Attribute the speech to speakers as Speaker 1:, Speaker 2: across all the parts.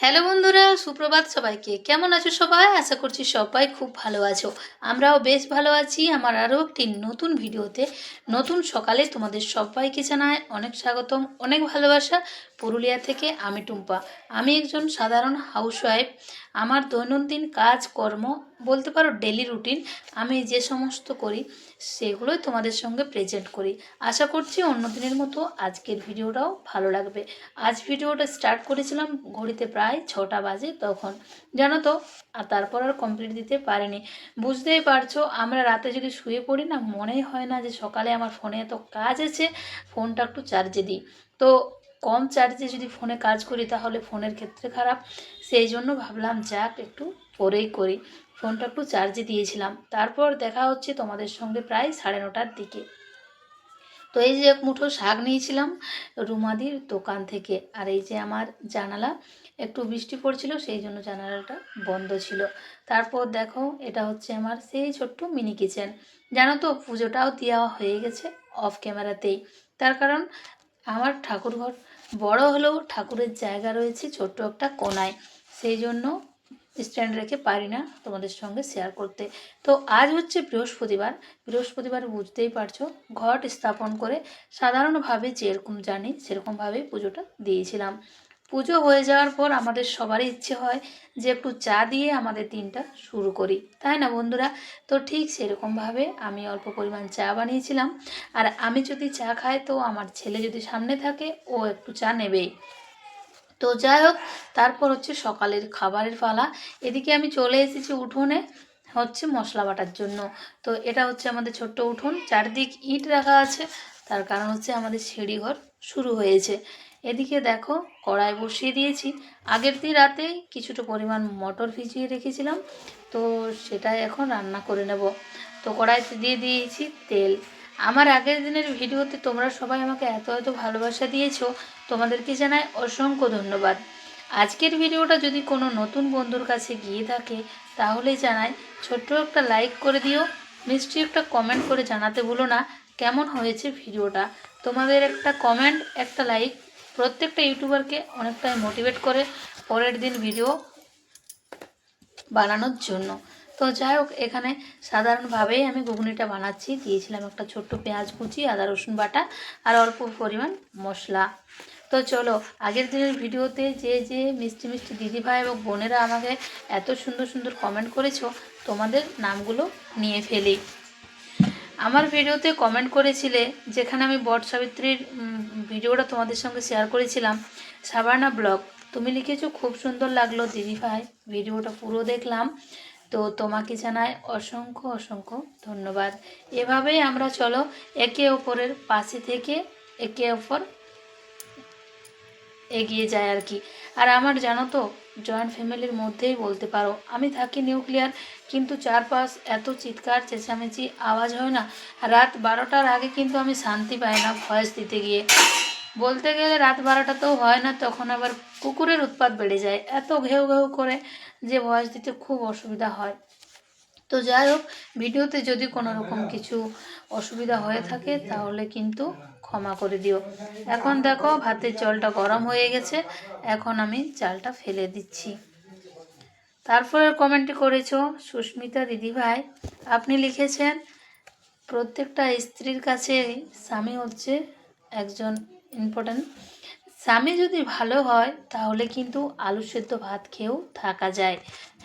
Speaker 1: Hello বন্ধুরা, সুপ্রভাত সবাইকে। কেমন আছো সবাই? আশা করছি সবাই খুব ভালো আছো। আমরাও বেশ ভালো আছি। আমার আরও একটি নতুন ভিডিওতে নতুন সকালে তোমাদের সবাইকে জানায় অনেক স্বাগতম, অনেক ভালোবাসা। পুরুলিয়া থেকে আমি টুম্পা। আমি একজন সাধারণ হাউসওয়াইফ আমার দৈনন্দিন কাজ কর্ম বলতে পারো ডেলি রুটিন আমি যে সমস্ত করি, সেগুলোই তোমাদের সঙ্গে প্রেজেন্ট করি। আশা করছি অন্য দিনের মতো আজকের ভিডিওটাও ভালো লাগবে। আজ ভিডিওটা স্টার্ট করেছিলাম ঘড়িতে প্রায় ছটা বাজে তখন। জানো তো, আর তারপর আর কমপ্লিট দিতে পারিনি। বুঝতেই পারছ, আমরা রাতে যদি শুয়ে পড়ি না, মনেই হয় না যে সকালে আমার ফোনে এত কাজ আছে, ফোনটা একটু চার্জে দিই। তো কম চার্জে যদি ফোনে কাজ করি তাহলে ফোনের ক্ষেত্রে খারাপ। সেই জন্য ভাবলাম, যাক একটু পরেই করি। ফোনটা একটু চার্জে দিয়েছিলাম। তারপর দেখা হচ্ছে তোমাদের সঙ্গে প্রায় সাড়ে নটার দিকে। তো এই যে এক মুঠো শাক নিয়েছিলাম রুমাদির দোকান থেকে। আর এই যে আমার জানালা, একটু বৃষ্টি পড়ছিল, সেই জন্য জানালাটা বন্ধ ছিল। তারপর দেখো, এটা হচ্ছে আমার সেই ছোট্ট মিনি কিচেন। জানো তো, পুজোটাও দেওয়া হয়ে গেছে অফ ক্যামেরাতেই। তার কারণ, আমার ঠাকুরঘর বড় হলেও ঠাকুরের জায়গা রয়েছে, ছোট্ট একটা কোনায়। সেই জন্য স্ট্যান্ড রেখে পারি না তোমাদের সঙ্গে শেয়ার করতে। তো আজ হচ্ছে বৃহস্পতিবার। বৃহস্পতিবার বুঝতেই পারছ, ঘট স্থাপন করে সাধারণভাবে যেরকম জানি সেরকমভাবেই পুজোটা দিয়েছিলাম। পুজো হয়ে যাওয়ার পর আমাদের সবারই ইচ্ছে হয় যে একটু চা দিয়ে আমাদের দিনটা শুরু করি। তাই না বন্ধুরা? তো ঠিক সেরকমভাবে আমি অল্প পরিমাণ চা বানিয়েছিলাম। আর আমি যদি চা খাই তো আমার ছেলে যদি সামনে থাকে, ও একটু চা নেবেই। তো যাই হোক, তারপর হচ্ছে সকালের খাবারের পালা। এদিকে আমি চলে এসেছি উঠোনে হচ্ছে মশলা বাটার জন্য। তো এটা হচ্ছে আমাদের ছোট্ট উঠোন। চারদিক ইট রাখা আছে। তার কারণ হচ্ছে আমাদের সিঁড়িঘর শুরু হয়েছে। এদিকে দেখো, কড়াই বসিয়ে দিয়েছি। আগের দিন রাতে কিছুটা পরিমাণ মটর ভিজিয়ে রেখেছিলাম, তো সেটাই এখন রান্না করে নেব। তো কড়াইতে দিয়ে দিয়েছি তেল। আমার আগের দিনের ভিডিওতে তোমরা সবাই আমাকে এত এত ভালোবাসা দিয়েছ, তোমাদেরকে জানাই অসংখ্য ধন্যবাদ। আজকের ভিডিওটা যদি কোনো নতুন বন্ধুর কাছে গিয়ে থাকে, তাহলে জানাই ছোট্ট একটা লাইক করে দিও। মিষ্টি একটা কমেন্ট করে জানাতে ভুলো না, কেমন হয়েছে ভিডিওটা। তোমাদের একটা কমেন্ট, একটা লাইক প্রত্যেকটা ইউটিউবারকে অনেকটাই মোটিভেট করে পরের দিন ভিডিও বানানোর জন্য। তো যাই হোক, এখানে সাধারণভাবেই আমি ঘুগনিটা বানাচ্ছি। দিয়েছিলাম একটা ছোট্ট পেঁয়াজ কুচি, আদা, রসুন বাটা আর অল্প পরিমাণ মশলা। তো চলো, আগের দিনের ভিডিওতে যে যে মিষ্টি মিষ্টি দিদিভাই এবং বোনেরা আমাকে এত সুন্দর সুন্দর কমেন্ট করেছ, তোমাদের নামগুলো নিয়ে ফেলি। আমার ভিডিওতে কমেন্ট করেছিলে যেখানে আমি বট সাবিত্রীর ভিডিওটা তোমাদের সঙ্গে শেয়ার করেছিলাম, সাবানা ব্লগ। তুমি লিখেছো, খুব সুন্দর লাগল দিদিভাই ভিডিওটা পুরো দেখলাম। তো তোমাকে জানাই অসংখ্য অসংখ্য ধন্যবাদ। এভাবেই আমরা চলো একে অপরের পাশে থেকে একে অপর এগিয়ে যায় আর কি। আর আমার জানো তো জয়েন্ট ফ্যামিলির মধ্যেই বলতে পারো। আমি থাকি নিউক্লিয়ার কিন্তু চারপাশ এত চিৎকার, চেঁচামেচি, আওয়াজ হয় না। রাত বারোটার আগে কিন্তু আমি শান্তি পাই না ভয়েস দিতে গিয়ে। বলতে গেলে রাত বারোটাতেও হয় না, তখন আবার কুকুরের উৎপাত বেড়ে যায়। এত ঘেউ ঘেউ করে যে ভয়েস দিতে খুব অসুবিধা হয়। তো যাই হোক, ভিডিওতে যদি কোনো রকম কিছু অসুবিধা হয়ে থাকে, তাহলে কিন্তু ক্ষমা করে দিও। এখন দেখো, ভাতের জলটা গরম হয়ে গেছে। এখন আমি চালটা ফেলে দিচ্ছি। তারপরে কমেন্টে করেছ, সুস্মিতা দিদিভাই, আপনি লিখেছেন, প্রত্যেকটা স্ত্রীর কাছে স্বামী হচ্ছে একজন ইম্পর্ট্যান্ট স্বামী যদি ভালো হয়, তাহলে কিন্তু আলু সেদ্ধ ভাত খেয়েও থাকা যায়।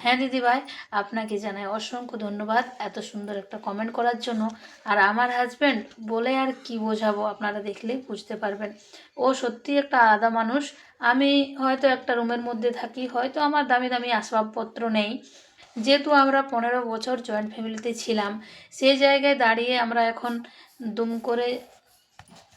Speaker 1: হ্যাঁ দিদিভাই, আপনাকে জানাই অসংখ্য ধন্যবাদ এত সুন্দর একটা কমেন্ট করার জন্য। আর আমার হাজব্যান্ড বলে আর কি বোঝাবো আপনারা দেখলেই বুঝতে পারবেন। ও সত্যি একটা আলাদা মানুষ। আমি হয়তো একটা রুমের মধ্যে থাকি, হয়তো আমার দামি দামি আসবাবপত্র নেই। যেহেতু আমরা পনেরো বছর জয়েন্ট ফ্যামিলিতে ছিলাম সেই জায়গায় দাঁড়িয়ে আমরা এখন দুম করে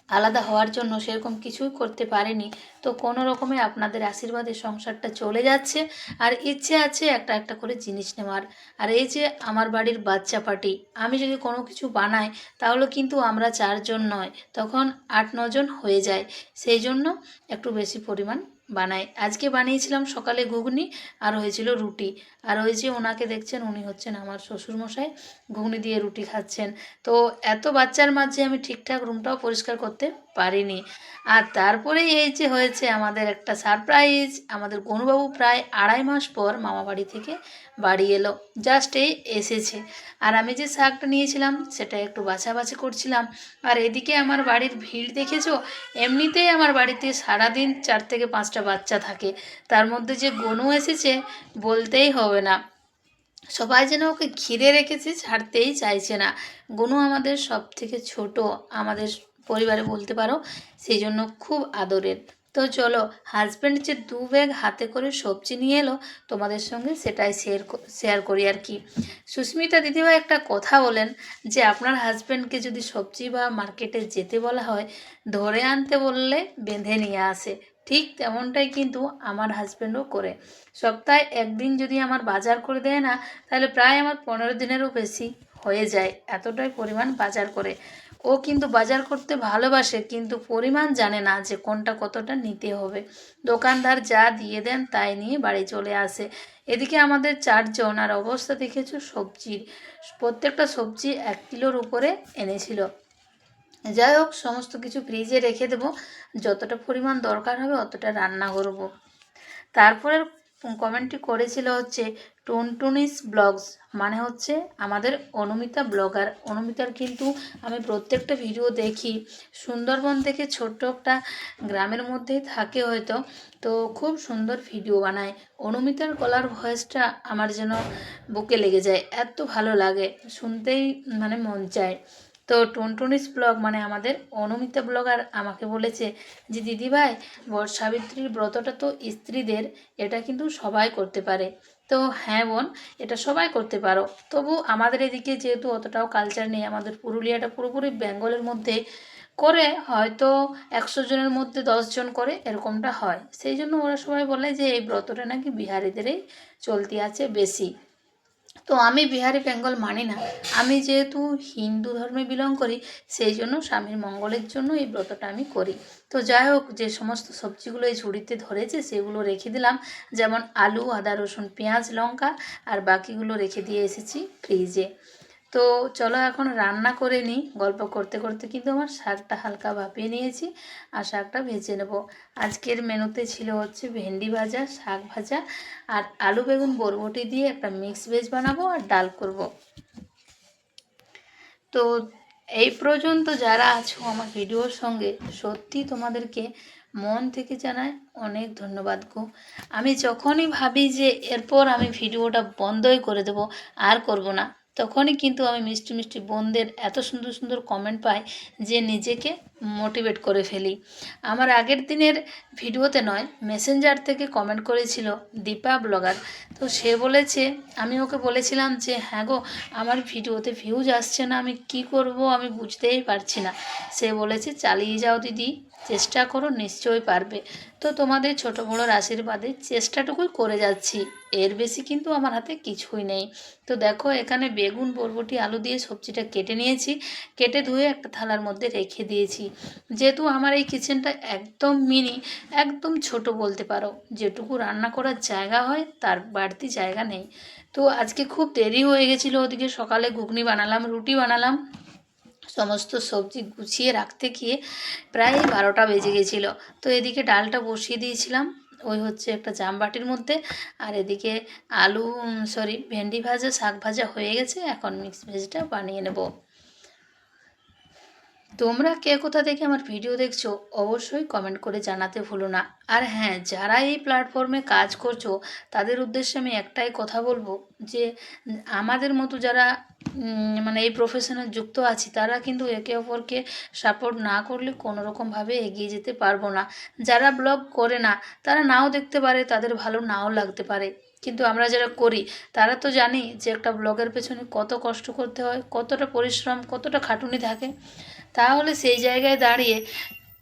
Speaker 1: আলাদা হওয়ার জন্য সেরকম কিছুই করতে পারেনি। তো কোনো রকমে আপনাদের আশীর্বাদে সংসারটা চলে যাচ্ছে। আর ইচ্ছে আছে একটা একটা করে জিনিস নেওয়ার। আর এই যে আমার বাড়ির বাচ্চা পার্টি, আমি যদি কোনো কিছু বানাই, তাহলে কিন্তু আমরা চারজন নয়, তখন আট, নজন হয়ে যায়। সেই জন্য একটু বেশি পরিমাণ বানাই। আজকে বানিয়েছিলাম সকালে ঘুগনি, আর হয়েছিল রুটি। আর ওই যে ওনাকে দেখছেন, উনি হচ্ছেন আমার শ্বশুরমশাই। ঘুগনি দিয়ে রুটি খাচ্ছেন। তো এত বাচ্চার মাঝে আমি ঠিকঠাক রুমটাও পরিষ্কার করতে পারিনি। আর তারপরে এই যে হয়েছে আমাদের একটা সারপ্রাইজ আমাদের গনুবাবু প্রায় আড়াই মাস পর মামা বাড়ি থেকে বাড়ি এলো। জাস্ট এই এসেছে। আর আমি যে শাকটা নিয়েছিলাম, সেটা একটু বাছাবাছি করছিলাম। আর এদিকে আমার বাড়ির ভিড় দেখেছ? এমনিতেই আমার বাড়িতে সারাদিন চার থেকে পাঁচটা বাচ্চা থাকে। তার মধ্যে যে গনু এসেছে, বলতেই হবে না। সবাই যেন ওকে ঘিরে রেখেছে, ছাড়তেই চাইছে না। গনু আমাদের সব থেকে ছোট, আমাদের পরিবারে বলতে পারো, সেই জন্য খুব আদরের। তো চলো হাজব্যান্ড যে দু ব্যাগ হাতে করে সবজি নিয়ে এলো, তোমাদের সঙ্গে সেটাই শেয়ার শেয়ার করি আর কি। সুস্মিতা দিদিভাই একটা কথা বলেন যে, আপনার হাজব্যান্ডকে যদি সবজি বা মার্কেটে যেতে বলা হয়, ধরে আনতে বললে বেঁধে নিয়ে আসে। ঠিক তেমনটাই কিন্তু আমার হাজব্যান্ডও করে। সপ্তাহে একদিন যদি আমার বাজার করে দেয় না, তাহলে প্রায় আমার পনেরো দিনেরও বেশি হয়ে যায়, এতটাই পরিমাণ বাজার করে। ও কিন্তু বাজার করতে ভালোবাসে, কিন্তু পরিমাণ জানে না যে কোনটা কতটা নিতে হবে। দোকানদার যা দিয়ে দেন তাই নিয়ে বাড়ি চলে আসে। এদিকে আমাদের চারজন, আর অবস্থা দেখেছ? সবজির। প্রত্যেকটা সবজি এক কিলোর উপরে এনেছিল। যাই হোক, সমস্ত কিছু ফ্রিজে রেখে দেবো। যতটা পরিমাণ দরকার হবে, অতটা রান্না করব। তারপরের কমেন্টটি করেছিল হচ্ছে টুনটুনিস ব্লগস মানে হচ্ছে আমাদের অনুমিতা ব্লগার। অনুমিতার কিন্তু আমি প্রত্যেকটা ভিডিও দেখি, সুন্দরবন থেকে ছোট্ট একটা গ্রামের মধ্যেই থাকে হয়তো, তো খুব সুন্দর ভিডিও বানায়। অনুমিতার গলার ভয়েসটা আমার যেন বুকে লেগে যায়, এত ভালো লাগে, শুনতেই মানে মন চায়। তো টুনটুনিস ব্লগ মানে আমাদের অনুমিতা ব্লগার আমাকে বলেছে যে, দিদিভাই বট সাবিত্রীর ব্রতটা তো স্ত্রীদের, এটা কিন্তু সবাই করতে পারে। তো হ্যাঁ বোন, এটা সবাই করতে পারো। তবু আমাদের এদিকে যেহেতু অতটাও কালচার নেই, আমাদের পুরুলিয়াটা পুরোপুরি বেঙ্গলের মধ্যে করে হয়তো একশো জনের মধ্যে জন করে এরকমটা হয়। সেই জন্য ওরা সবাই বলে যে, এই ব্রতটা নাকি বিহারিদেরই চলতি আছে বেশি। তো আমি বিহারি বেঙ্গল মানি না। আমি যেহেতু হিন্দু ধর্মে বিলং করি, সেই জন্য স্বামীর মঙ্গলের জন্য এই ব্রতটা আমি করি। তো যাই হোক, যে সমস্ত সবজিগুলো এই ঝুড়িতে ধরেছে, সেগুলো রেখে দিলাম। যেমন আলু, আদা, রসুন, পেঁয়াজ, লঙ্কা, আর বাকিগুলো রেখে দিয়ে এসেছি ফ্রিজে তো চলো এখন রান্না করে নিই। গল্প করতে করতে কিন্তু আমার শাকটা হালকা ভাপিয়ে নিয়েছি আর শাকটা ভেজে নেব। আজকের মেনুতে ছিল হচ্ছে ভেন্ডি ভাজা, শাক ভাজা আর আলু বেগুন বরবটি দিয়ে একটা মিক্স ভেজ বানাবো আর ডাল করব। তো এই পর্যন্ত যারা আছো আমার ভিডিওর সঙ্গে, সত্যি তোমাদেরকে মন থেকে জানায় অনেক ধন্যবাদ গো। আমি যখনই ভাবি যে এরপর আমি ভিডিওটা বন্ধই করে দেব, আর করব না। তখনই কিন্তু আমি মিষ্টি মিষ্টি বোনদের এত সুন্দর সুন্দর কমেন্ট পাই যে নিজেকে মোটিভেট করে ফেলি। আমার আগের দিনের ভিডিওতে নয় মেসেঞ্জার থেকে কমেন্ট করেছিল দীপা ব্লগার। তো সে বলেছে, আমি ওকে বলেছিলাম যে হ্যাঁ গো, আমার ভিডিওতে ভিউজ আসছে না, আমি কি করব আমি বুঝতেই পারছি না। সে বলেছে, চালিয়ে যাও দিদি। চেষ্টা করো, নিশ্চয়ই পারবে। তো তোমাদের ছোট বড়োর আশীর্বাদে চেষ্টাটুকুই করে যাচ্ছি। এর বেশি কিন্তু আমার হাতে কিছুই নেই। তো দেখো, এখানে বেগুন, বরবটি, আলু দিয়ে সবজিটা কেটে নিয়েছি। কেটে ধুয়ে একটা থালার মধ্যে রেখে দিয়েছি। যেহেতু আমার এই কিচেনটা একদম মিনি, একদম ছোট বলতে পারো। যেটুকু রান্না করার জায়গা হয়, তার বাড়তি জায়গা নেই। তো আজকে খুব দেরি হয়ে গেছিল, ওদিকে সকালে ঘুগনি বানালাম, রুটি বানালাম। সমস্ত সবজি গুছিয়ে রাখতে গিয়ে প্রায় বারোটা বেজে গেছিল। তো এদিকে ডালটা বসিয়ে দিয়েছিলাম, ওই হচ্ছে একটা জামবাটির মধ্যে। আর এদিকে আলু সরি ভেন্ডি ভাজা, শাক ভাজা হয়ে গেছে, এখন মিক্স ভেজটা বানিয়ে নেব। তোমরা কে কোথা থেকে আমার ভিডিও দেখছ, অবশ্যই কমেন্ট করে জানাতে ভুলো না। আর হ্যাঁ যারা এই প্ল্যাটফর্মে কাজ করছ, তাদের উদ্দেশ্যে আমি একটাই কথা বলব যে, আমাদের মতো যারা মানে এই প্রফেশনে যুক্ত আছি, তারা কিন্তু একে অপরকে সাপোর্ট না করলে কোনো রকমভাবে এগিয়ে যেতে পারব না। যারা ব্লগ করে না, তারা নাও দেখতে পারে, তাদের ভালো নাও লাগতে পারে। কিন্তু আমরা যারা করি, তারা তো জানি যে একটা ব্লগের পেছনে কত কষ্ট করতে হয়, কতটা পরিশ্রম, কতটা খাটুনি থাকে। তাহলে সেই জায়গায় দাঁড়িয়ে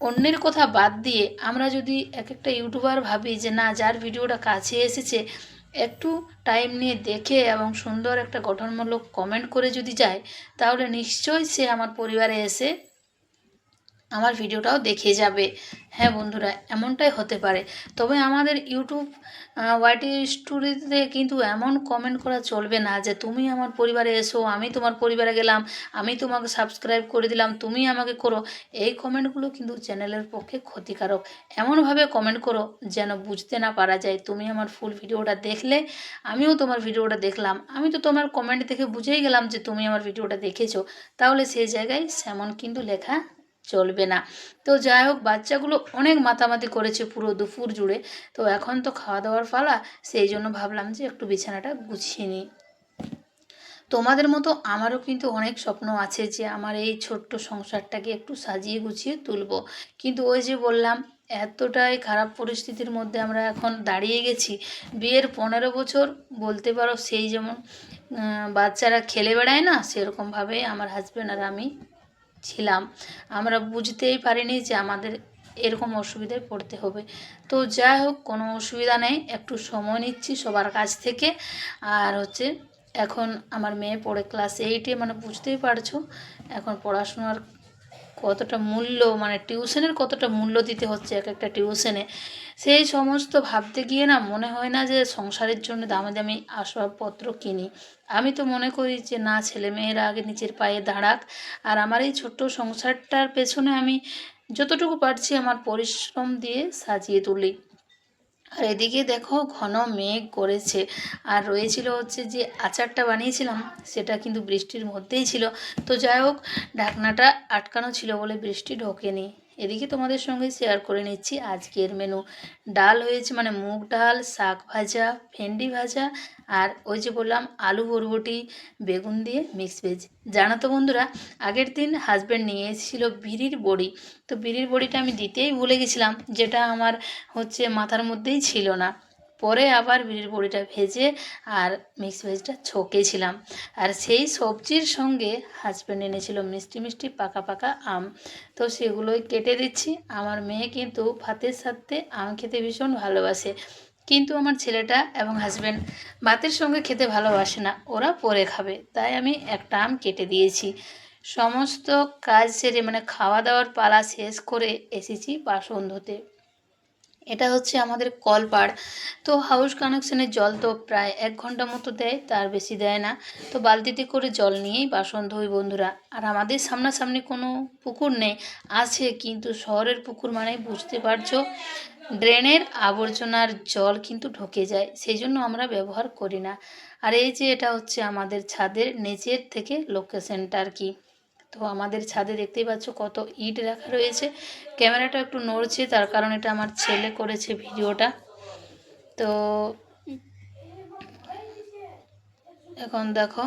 Speaker 1: অন্যের কথা বাদ দিয়ে আমরা যদি এক একটা ইউটিউবার ভাবি যে না, যার ভিডিওটা কাছে এসেছে, একটু টাইম নিয়ে দেখে এবং সুন্দর একটা গঠনমূলক কমেন্ট করে যদি যায়, তাহলে নিশ্চয়ই সে আমার পরিবারে এসে আমার ভিডিওটাও দেখে যাবে। হ্যাঁ বন্ধুরা, এমনটাই হতে পারে। তবে আমাদের ইউটিউব ওয়াইটি স্টোরিতে কিন্তু এমন কমেন্ট করা চলবে না যে, তুমি আমার পরিবারে এসো, আমি তোমার পরিবারে গেলাম, আমি তোমাকে সাবস্ক্রাইব করে দিলাম, তুমি আমাকে করো। এই কমেন্টগুলো কিন্তু চ্যানেলের পক্ষে ক্ষতিকারক। এমনভাবে কমেন্ট করো যেন বুঝতে না পারা যায়, তুমি আমার ফুল ভিডিওটা দেখলে, আমিও তোমার ভিডিওটা দেখলাম। আমি তো তোমার কমেন্ট দেখে বুঝেই গেলাম যে, তুমি আমার ভিডিওটা দেখেছ। তাহলে সেই জায়গায় সেমন কিন্তু লেখা চলবে না। তো যাই হোক বাচ্চাগুলো অনেক মাতামাতি করেছে পুরো দুপুর জুড়ে। তো এখন তো খাওয়া দাওয়ার ফালা সেই জন্য ভাবলাম যে একটু বিছানাটা গুছিয়ে নিই। তোমাদের মতো আমারও কিন্তু অনেক স্বপ্ন আছে যে আমার এই ছোট্ট সংসারটাকে একটু সাজিয়ে গুছিয়ে তুলব। কিন্তু ওই যে বললাম, এতটাই খারাপ পরিস্থিতির মধ্যে আমরা এখন দাঁড়িয়ে গেছি। বিয়ের পনেরো বছর বলতে পারো সেই যেমন বাচ্চারা খেলে বেড়ায় না, সেরকমভাবে আমার হাজব্যান্ড আর আমি ছিলাম। আমরা বুঝতেই পারিনি যে আমাদের এরকম অসুবিধায় পড়তে হবে। তো যাই হোক, কোনো অসুবিধা নেই, একটু সময় নিচ্ছি সবার কাছ থেকে। আর হচ্ছে, এখন আমার মেয়ে পড়ে ক্লাস এইটে মানে বুঝতেই পারছ, এখন পড়াশোনার কতটা মূল্য মানে টিউশনের কতটা মূল্য দিতে হচ্ছে এক একটা টিউশনে, সেই সমস্ত ভাবতে গিয়ে না মনে হয় না যে সংসারের জন্য দামি দামি আসবাবপত্র কিনি। আমি তো মনে করি যে না, ছেলে মেয়েরা আগে নিচের পায়ে দাঁড়াক। আর আমার এই ছোট্ট সংসারটার পেছনে আমি যতটুকু পারছি আমার পরিশ্রম দিয়ে সাজিয়ে তুলি। আর এদিকে দেখো ঘন মেঘ করেছে। আর রয়েছিল হচ্ছে যে আচারটা বানিয়েছিলাম, সেটা কিন্তু বৃষ্টির মধ্যেই ছিল। তো যাই হোক, ঢাকনাটা আটকানো ছিল বলে বৃষ্টি ঢোকেনি। এদিকে তোমাদের সঙ্গে শেয়ার করে নিচ্ছি। আজকের মেনু ডাল হয়েছে মানে মুগ ডাল, শাক ভাজা, ভেন্ডি ভাজা, আর ওই যে বললাম আলু বরবটি, বেগুন দিয়ে মিক্স ভেজ জানো তো বন্ধুরা, আগের দিন হাজব্যান্ড নিয়ে এসেছিল বিড়ির বড়ি। তো বিড়ির বড়িটা আমি দিতেই ভুলে গেছিলাম, যেটা আমার হচ্ছে মাথার মধ্যেই ছিল না। পরে আবার বিড়ির বড়িটা ভেজে আর মিক্স ভেজটা ছকেছিলাম। আর সেই সবজির সঙ্গে হাজব্যান্ড এনেছিল মিষ্টি মিষ্টি পাকা পাকা আম। তো সেগুলোই কেটে দিচ্ছি। আমার মেয়ে কিন্তু ভাতের সাথে আম খেতে ভীষণ ভালোবাসে। কিন্তু আমার ছেলেটা এবং হাজব্যান্ড ভাতের সঙ্গে খেতে ভালোবাসে না। ওরা পরে খাবে। তাই আমি একটা আম কেটে দিয়েছি। সমস্ত কাজ সেরে মানে খাওয়া দাওয়ার পালা শেষ করে এসেছি বাসন ধুতে। এটা হচ্ছে আমাদের কলপাড় তো হাউস কানেকশনের জল তো প্রায় এক ঘণ্টা মতো দেয় তার বেশি দেয় না। তো বালতিতে করে জল নিয়েই বাসন ধুই বন্ধুরা। আর আমাদের সামনাসামনি কোনো পুকুর নেই, আছে কিন্তু শহরের পুকুর মানে বুঝতে পারছ, ড্রেনের আবর্জনার জল কিন্তু ঢুকে যায়, সেই জন্য আমরা ব্যবহার করি না। আর এই যে এটা হচ্ছে আমাদের ছাদের নিচের থেকে লোকেশনটা আর কি। তো আমাদের ছাদে দেখতেই পাচ্ছ কত ইট রাখা রয়েছে। ক্যামেরাটা একটু নড়ছে, তার কারণ এটা আমার ছেলে করেছে ভিডিওটা। তো এখন দেখো,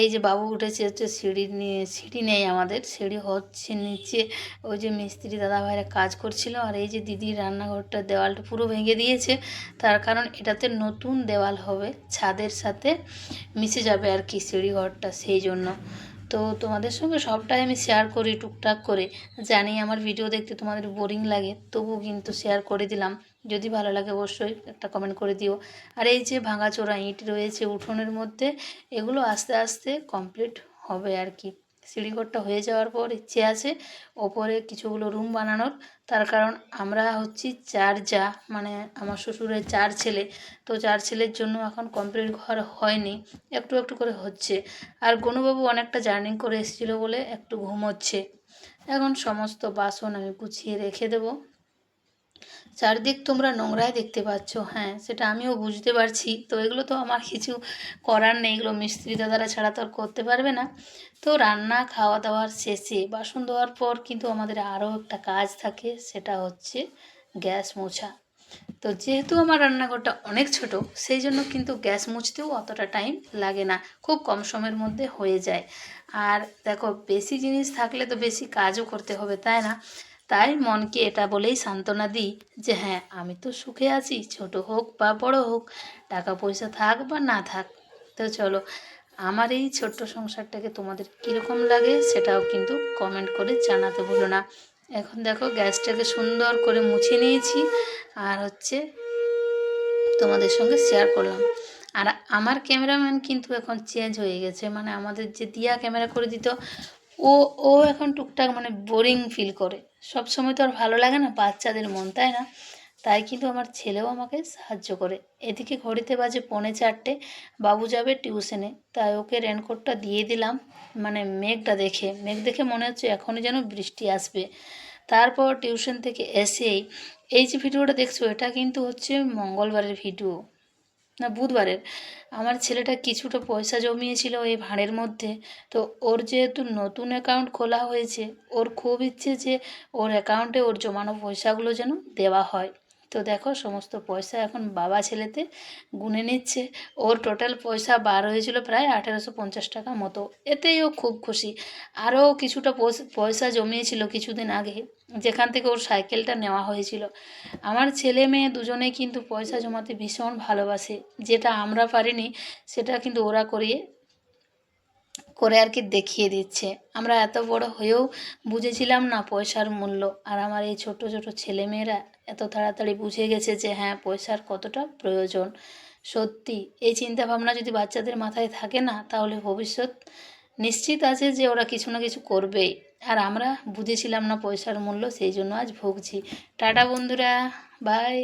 Speaker 1: এই যে বাবু উঠেছে, হচ্ছে সিঁড়ি নিয়ে, সিঁড়ি নেই আমাদের, সিঁড়ি হচ্ছে নিচে। ওই যে মিস্ত্রি দাদা ভাইরা কাজ করছিল, আর এই যে দিদির রান্নাঘরটা দেওয়ালটা পুরো ভেঙে দিয়েছে। তার কারণ এটাতে নতুন দেওয়াল হবে, ছাদের সাথে মিশে যাবে আর কি সিঁড়ি ঘরটা সেই জন্য। তো তোমাদের সঙ্গে সবটাই আমি শেয়ার করি, টুকটাক করে। জানি আমার ভিডিও দেখতে তোমাদের বোরিং লাগে তবু কিন্তু শেয়ার করে দিলাম। যদি ভালো লাগে অবশ্যই একটা কমেন্ট করে দিও। আর এই যে ভাঙাচোরা ইঁট রয়েছে উঠোনের মধ্যে, এগুলো আস্তে আস্তে কমপ্লিট হবে আর কি। সিঁড়িঘরটা হয়ে যাওয়ার পর ইচ্ছে আছে ওপরে কিছুগুলো রুম বানানোর। তার কারণ আমরা হচ্ছি চার যা মানে আমার শ্বশুরের চার ছেলে। তো চার ছেলের জন্য এখন কমপ্লিট ঘর হয়নি, একটু একটু করে হচ্ছে। আর গনুবাবু অনেকটা জার্নি করে এসেছিল বলে একটু ঘুমোচ্ছে। এখন সমস্ত বাসন আমি গুছিয়ে রেখে দেবো। চারদিক তোমরা নোংরাই দেখতে পাচ্ছ। হ্যাঁ সেটা আমিও বুঝতে পারছি। তো এগুলো তো আমার কিছু করার নেই। এগুলো মিস্ত্রি দাদারা ছাড়া তো আর করতে পারবে না। তো রান্না খাওয়া দাওয়ার শেষে বাসন ধোয়ার পর কিন্তু আমাদের আরও একটা কাজ থাকে, সেটা হচ্ছে গ্যাস মোছা। তো যেহেতু আমার রান্নাঘরটা অনেক ছোট, সেই জন্য কিন্তু গ্যাস মুছতেও অতটা টাইম লাগে না। খুব কম সময়ের মধ্যে হয়ে যায়। আর দেখো, বেশি জিনিস থাকলে তো বেশি কাজও করতে হবে, তাই না? তাই মনকে এটা বলেই সান্ত্বনা দিই যে হ্যাঁ আমি তো সুখে আছি, ছোট হোক বা বড় হোক টাকা পয়সা থাক বা না থাক। তো চলো, আমার এই ছোট্ট সংসারটাকে তোমাদের কীরকম লাগে সেটাও কিন্তু কমেন্ট করে জানাতে ভুলো না। এখন দেখো, গ্যাসটাকে সুন্দর করে মুছে নিয়েছি আর হচ্ছে তোমাদের সঙ্গে শেয়ার করলাম। আর আমার ক্যামেরাম্যান কিন্তু এখন চেঞ্জ হয়ে গেছে মানে আমাদের যে দিয়া ক্যামেরা করে দিত, ও ও এখন টুকটাক মানে বোরিং ফিল করে। সব সময় তো আর ভালো লাগে না, বাচ্চাদের মন, তাই না? তাই কিন্তু আমার ছেলেও আমাকে সাহায্য করে। এদিকে ঘড়িতে বাজে পৌনে চারটে, বাবু যাবে টিউশনে, তাই ওকে রেনকোটটা দিয়ে দিলাম। মানে মেঘটা দেখে, মেঘ দেখে মনে হচ্ছে এখনই যেন বৃষ্টি আসবে। তারপর টিউশন থেকে এসেই, এই যে ভিডিওটা দেখছ, এটা কিন্তু হচ্ছে মঙ্গলবারের ভিডিও। না বুধবারের। আমার ছেলেটা কিছুটা পয়সা জমিয়েছিল এই ভাঁড়ের মধ্যে। তো ওর যেহেতু নতুন অ্যাকাউন্ট খোলা হয়েছে, ওর খুব ইচ্ছে যে ওর অ্যাকাউন্টে ওর জমানো পয়সাগুলো যেন দেওয়া হয়। তো দেখো সমস্ত পয়সা এখন বাবা ছেলেতে গুনে নিচ্ছে। ওর টোটাল পয়সা বার হয়েছিল প্রায় আঠেরোশো পঞ্চাশ টাকা মতো। এতেই ও খুব খুশি। আরও কিছুটা পয়সা জমিয়েছিল কিছুদিন আগে, যেখান থেকে ওর সাইকেলটা নেওয়া হয়েছিল। আমার ছেলে মেয়ে দুজনেই কিন্তু পয়সা জমাতে ভীষণ ভালোবাসে। যেটা আমরা পারিনি, সেটা কিন্তু ওরা করিয়ে, করে আর কি দেখিয়ে দিচ্ছে। আমরা এত বড় হয়েও বুঝেছিলাম না পয়সার মূল্য। আর আমার এই ছোট ছোট ছেলেমেয়েরা এত তাড়াতাড়ি বুঝে গেছে যে হ্যাঁ পয়সার কতটা প্রয়োজন। সত্যি, এই চিন্তা ভাবনা যদি বাচ্চাদের মাথায় থাকে না, তাহলে ভবিষ্যৎ নিশ্চিত আছে যে ওরা কিছু না কিছু করবেই। আর আমরা বুঝেছিলাম না পয়সার মূল্য, সেই জন্য আজ ভুগছি। টাটা বন্ধুরা, বাই।